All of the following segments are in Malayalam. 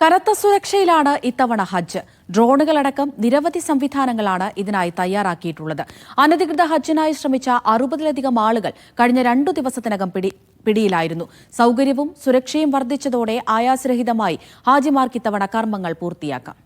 കനത്ത സുരക്ഷയിലാണ് ഇത്തവണ ഹജ്ജ്. ഡ്രോണുകളടക്കം നിരവധി സംവിധാനങ്ങളാണ് ഇതിനായി തയ്യാറാക്കിയിട്ടുള്ളത്. അനധികൃത ഹജ്ജിനായി ശ്രമിച്ച അറുപതിലധികം ആളുകൾ കഴിഞ്ഞ രണ്ടു ദിവസത്തിനകം പിടി പിടിയിലായിരുന്നു. സൗകര്യവും സുരക്ഷയും വർദ്ധിച്ചതോടെ ആയാസരഹിതമായി ഹാജിമാർക്ക് ഇത്തവണ കർമ്മങ്ങൾ പൂർത്തിയാക്കാം.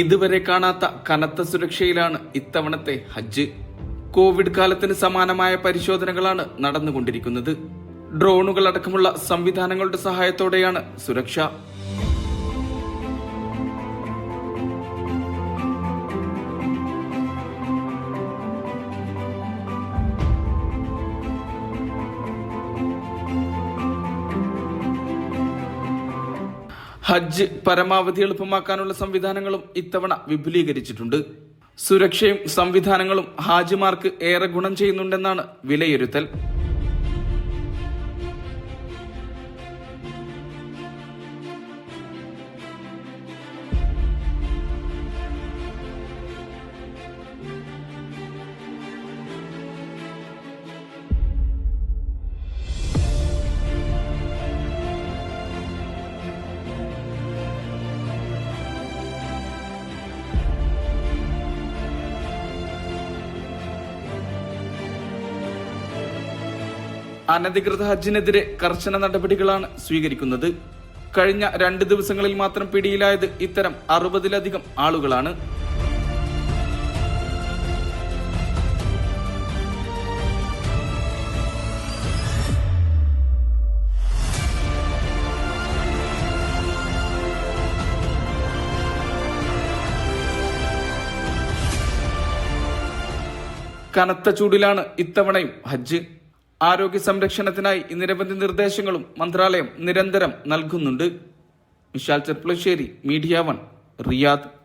ഇതുവരെ കാണാത്ത കനത്ത സുരക്ഷയിലാണ് ഇത്തവണത്തെ ഹജ്ജ്. കോവിഡ് കാലത്തിന് സമാനമായ പരിശോധനകളാണ് നടന്നുകൊണ്ടിരിക്കുന്നത്. ഡ്രോണുകൾ അടക്കമുള്ള സംവിധാനങ്ങളുടെ സഹായത്തോടെയാണ് സുരക്ഷ. ഹജ്ജ് പരമാവധി എളുപ്പമാക്കാനുള്ള സംവിധാനങ്ങളും ഇത്തവണ വിപുലീകരിച്ചിട്ടുണ്ട്. സുരക്ഷയും സംവിധാനങ്ങളും ഹാജിമാർക്ക് ഏറെ ഗുണം ചെയ്യുന്നുണ്ടെന്നാണ് വിലയിരുത്തൽ. അനധികൃത ഹജ്ജിനെതിരെ കർശന നടപടികളാണ് സ്വീകരിക്കുന്നത്. കഴിഞ്ഞ രണ്ട് ദിവസങ്ങളിൽ മാത്രം പിടിയിലായത് ഇത്തരം അറുപതിലധികം ആളുകളാണ്. കനത്ത ചൂടിലാണ് ഇത്തവണയും ഹജ്ജ്. ആരോഗ്യ സംരക്ഷണത്തിനായി നിരവധി നിർദ്ദേശങ്ങളും മന്ത്രാലയം നിരന്തരം നൽകുന്നുണ്ട്. Vishal Cherpulassery media one Riyadh.